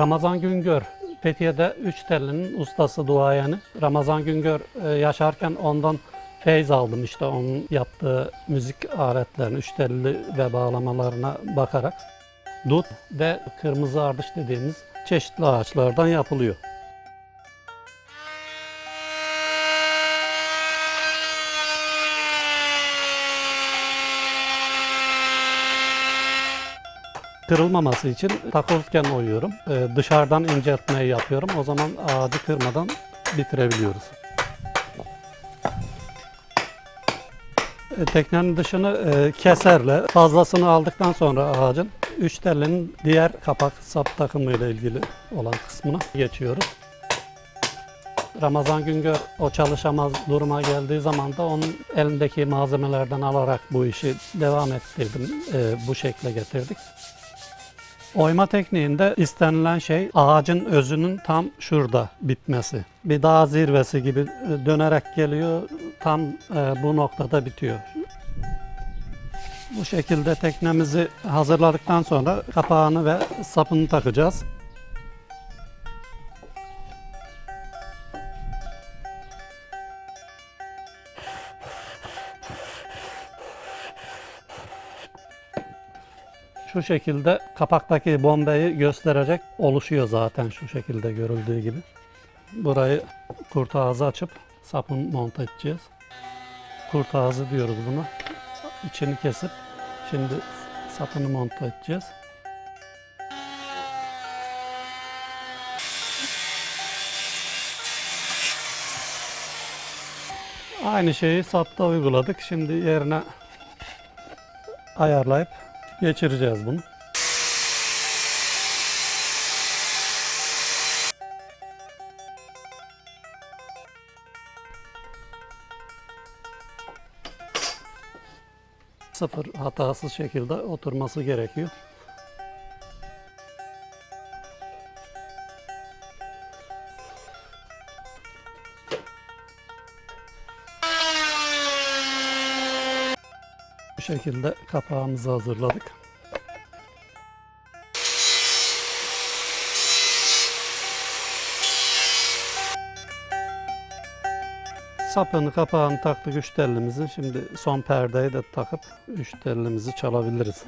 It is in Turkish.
Ramazan Güngör, Fethiye'de üç tellinin ustası duayeni. Ramazan Güngör e, yaşarken ondan feyz aldım işte onun yaptığı müzik aletlerini, üç telli ve bağlamalarına bakarak. Dut ve kırmızı ardış dediğimiz çeşitli ağaçlardan yapılıyor. Kırılmaması için takozken oyuyorum. Ee, dışarıdan inceltmeyi yapıyorum. O zaman ağacı kırmadan bitirebiliyoruz. E, Teknenin dışını e, keserle fazlasını aldıktan sonra ağacın üç telinin diğer kapak sap takımı ile ilgili olan kısmına geçiyoruz. Ramazan Güngör o çalışamaz duruma geldiği zaman da onun elindeki malzemelerden alarak bu işi devam ettirdim. E, bu şekle getirdik. Oyma tekniğinde istenilen şey ağacın özünün tam şurada bitmesi. Bir dağ zirvesi gibi e, dönerek geliyor, tam e, bu noktada bitiyor. Bu şekilde teknemizi hazırladıktan sonra kapağını ve sapını takacağız. Şu şekilde kapaktaki bombeyi gösterecek oluşuyor zaten şu şekilde görüldüğü gibi. Burayı kurt ağzı açıp sapını monte edeceğiz. Kurt ağzı diyoruz buna. İçini kesip şimdi sapını monte edeceğiz. Aynı şeyi sapta uyguladık. Şimdi yerine ayarlayıp geçireceğiz bunu. Sıfır hatasız şekilde oturması gerekiyor. Bu şekilde kapağımızı hazırladık. Sapını kapağını taktık üç tellimizin. Şimdi son perdeyi de takıp üç tellimizi çalabiliriz.